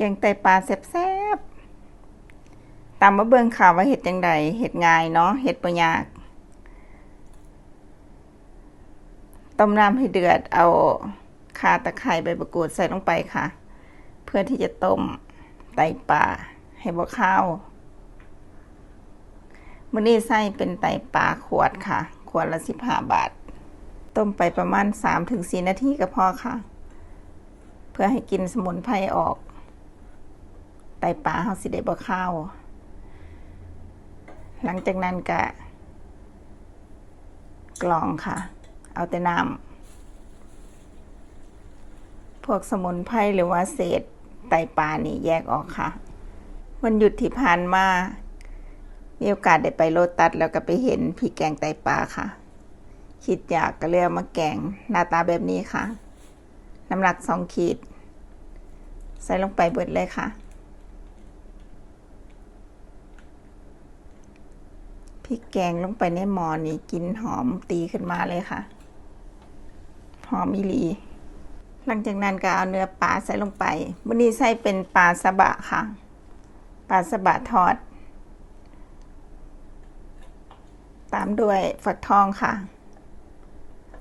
กงไตปลาแซ่บๆตามมาเบิ่งข่าวว่าเห็ดจังใดเห็ดง่ายเนาะเห็ดบ่ยาก ต้มน้ำให้เดือดเอาข่าตะไคร้ใบมะกรูดใส่ลงไปค่ะ เพื่อที่จะต้มไตปลาให้บ่ข้าวมื้อนี้ใส่เป็นไตปลาขวดค่ะ ขวดละ15บห้าบาท ต้มไปประมาณ3-4นาทีก็พอค่ะ เพื่อให้กินสมุนไพรออก ไตปลาเฮาสิได้บ่ข้าวหลังจากนั้นก็กรองค่ะ เอาแต่น้ำพวกสมุนไพรหรือว่าเศษไตปลานี่แยกออกค่ะ วันหยุดที่ผ่านมามีโอกาสได้ไปโลตัสแล้วก็ไปเห็นพี่แกงไตปลาค่ะ คิดอยากก็เลยเอามาแกงหน้าตาแบบนี้ค่ะ น้ำหนักสองขีด ใส่ลงไปเบิดเลยค่ะ ริกแกงลงไปในหมอนี่กินหอมตีขึ้นมาเลยค่ะ หอมอีหลี หลังจากนั้นก็เอาเนื้อปลาใส่ลงไปวันนี้ใส่เป็นปลาสะบะค่ะ ปลาสะบะทอด ตามด้วยฝักทองค่ะ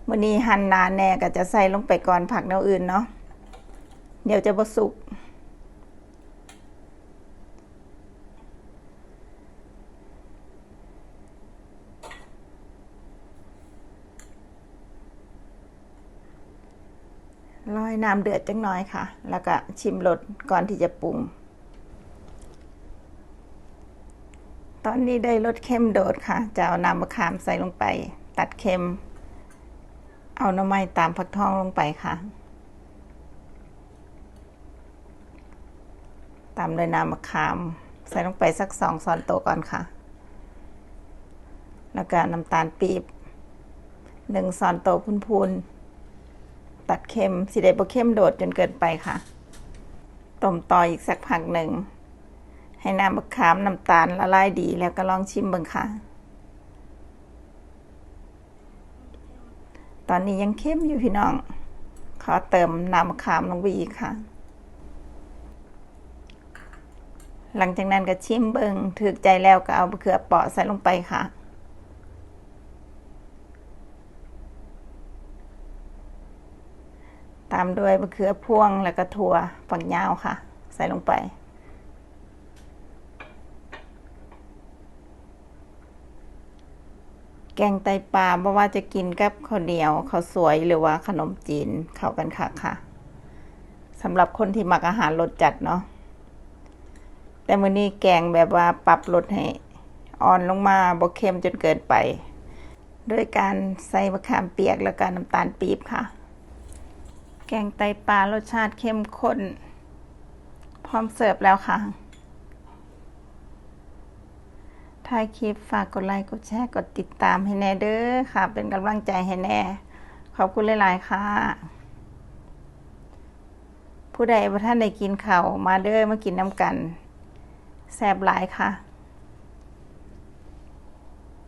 วันนี้หั่นนานแน่ก็จะใส่ลงไปก่อนผักแนวอื่นเนาะ เดี๋ยวจะบสุก รอยน้ำเดือดจังน้อยค่ะ แล้วก็ชิมรสก่อนที่จะปรุง ตอนนี้ได้รสเข้มโดดค่ะ จะเอาน้ำมะขามใส่ลงไป ตัดเค็ม เอาน้ำไม้ตามผักทองลงไปค่ะ ตามด้วยน้ำมะขาม ใส่ลงไปสักสองช้อนโต๊ะก่อนค่ะ แล้วก็น้ำตาลปี๊บหนึ่งช้อนโต๊ะพูนๆ ตัดเค็มสิได้บ่เค็มโดดจนเกินไปค่ะ ต้มต่ออีกสักพักหนึ่ง ให้น้ำมะขามน้ำตาลละลายดีแล้วก็ลองชิมเบิ่งค่ะ ตอนนี้ยังเข้มอยู่พี่น้อง ขอเติมน้ำมะขามลงไปอีกค่ะ หลังจากนั้นก็ชิมเบิงถือใจแล้วก็เอามะเขือเปาะใส่ลงไปค่ะ ตามด้วยมะเขือพวงแล้วก็ถั่วฝักยาวค่ะ ใส่ลงไป แกงไตปลาเพราะว่าจะกินกับข้าวเหนียวข้าวสวยหรือว่าขนมจีนเข้ากันค่ะค่ะสำหรับคนที่มักอาหารรสจัดเนาะแต่มื้อนี้แกงแบบว่าปรับรสให้อ่อนลงมาบ่เค็มจนเกินไป ด้วยการใส่มะขามเปียกแล้วก็น้ำตาลปี๊บค่ะ แกงไตปลารสชาติเข้มข้น พร้อมเสิร์ฟแล้วค่ะท้ายคลิปฝากกดไลค์ กดแชร์ กดติดตามให้แน่เด้อค่ะ เป็นกำลังใจให้แน่ ขอบคุณหลาย ๆ ค่ะ ผู้ใดว่าท่านได้กินเขามาเด้อมากินน้ำกัน แซ่บหลายค่ะ